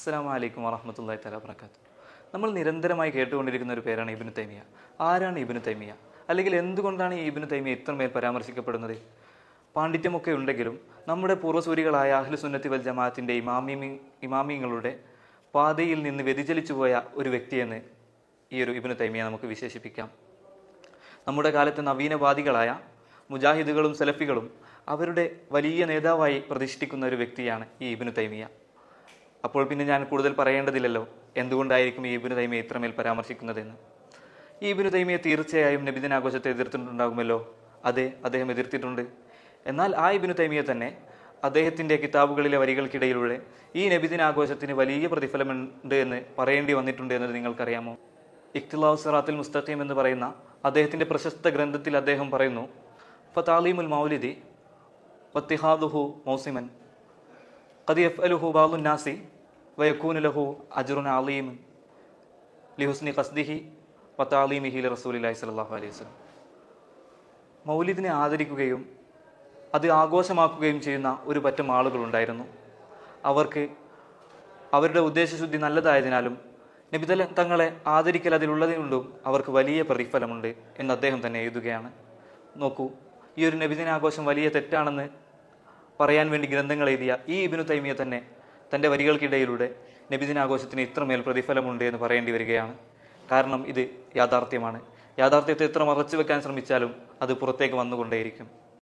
അസ്സാം വലൈക്കും വറഹമത്തല്ലാ തല വർക്കാത്തു നമ്മൾ നിരന്തരമായി കേട്ടുകൊണ്ടിരിക്കുന്ന ഒരു പേരാണ് ഇബിനു തൈമിയ ആരാണ് ഇബിനു തൈമിയ അല്ലെങ്കിൽ എന്തുകൊണ്ടാണ് ഈ ഇബിനു തൈമിയ ഇത്രമേൽ പരാമർശിക്കപ്പെടുന്നത്? പാണ്ഡിത്യമൊക്കെ ഉണ്ടെങ്കിലും നമ്മുടെ പൂർവസൂരികളായ അഹ്ലു സുന്നത്തി വൽ ജമാഅത്തിന്റെ ഇമാമി ഇമാമിങ്ങളുടെ പാതയിൽ നിന്ന് വ്യതിചലിച്ചു പോയ ഒരു വ്യക്തിയെന്ന് ഈ ഒരു ഇബിനു തൈമിയ നമുക്ക് വിശേഷിപ്പിക്കാം. നമ്മുടെ കാലത്തെ നവീനവാദികളായ മുജാഹിദുകളും സെലഫികളും അവരുടെ വലിയ നേതാവായി പ്രതിഷ്ഠിക്കുന്ന ഒരു വ്യക്തിയാണ് ഈ ഇബിനു തൈമിയ അപ്പോൾ പിന്നെ ഞാൻ കൂടുതൽ പറയേണ്ടതില്ലല്ലോ. എന്തുകൊണ്ടായിരിക്കും ഈബിനു തൈമിയെ ഇത്രമേൽ പരാമർശിക്കുന്നതെന്ന്? ഈബിനു തൈമിയെ തീർച്ചയായും നബിദിനാഘോഷത്തെ എതിർത്തിട്ടുണ്ടാകുമല്ലോ. അതെ അദ്ദേഹം എതിർത്തിട്ടുണ്ട്. എന്നാൽ ആ ഇബിനു തൈമിയെ തന്നെ അദ്ദേഹത്തിന്റെ കിതാബുകളിലെ വരികൾക്കിടയിലൂടെ ഈ നബിദിനാഘോഷത്തിന് വലിയ പ്രതിഫലമുണ്ട് എന്ന് പറയേണ്ടി വന്നിട്ടുണ്ട് എന്നത് നിങ്ങൾക്കറിയാമോ? ഇഖ്തിലാവ് സിറാത്തുൽ മുസ്തഖീം എന്ന് പറയുന്ന അദ്ദേഹത്തിന്റെ പ്രശസ്ത ഗ്രന്ഥത്തിൽ അദ്ദേഹം പറയുന്നു ഫതാലീമുൽ മൗലിദി ഫത്തിഹാദുഹു മൗസിമൻ കദിയഫ് അലുഹു ബാലുന്നാസി വയക്കൂന് ലഹു അജുറുൻ അലീം ലിഹുസ്നി കസ്ദിഹി പത്താലീമിഹി റസൂലി സലാഹു അലൈഹി വസ്ലം മൗലിദിനെ ആദരിക്കുകയും അത് ആഘോഷമാക്കുകയും ചെയ്യുന്ന ഒരു പറ്റം ആളുകളുണ്ടായിരുന്നു. അവർക്ക് അവരുടെ ഉദ്ദേശശുദ്ധി നല്ലതായതിനാലും നബിതല തങ്ങളെ ആദരിക്കൽ അതിലുള്ളതുകൊണ്ടും അവർക്ക് വലിയ പ്രതിഫലമുണ്ട് എന്ന് അദ്ദേഹം തന്നെ എഴുതുകയാണ്. നോക്കൂ ഈ ഒരു നബിദിനാഘോഷം വലിയ തെറ്റാണെന്ന് പറയാൻ വേണ്ടി ഗ്രന്ഥങ്ങൾ എഴുതിയ ഈ ഇബിനു തൈമിയ തന്നെ തന്റെ വരികൾക്കിടയിലൂടെ നബിദിന ആഘോഷത്തിന് ഇത്രമേൽ പ്രതിഫലമുണ്ട് എന്ന് പറയേണ്ടി വരികയാണ്. കാരണം ഇത് യാഥാർത്ഥ്യമാണ്. യാഥാർത്ഥ്യത്തെ എത്ര മറച്ചു വെക്കാൻ ശ്രമിച്ചാലും അത് പുറത്തേക്ക് വന്നുകൊണ്ടേയിരിക്കും.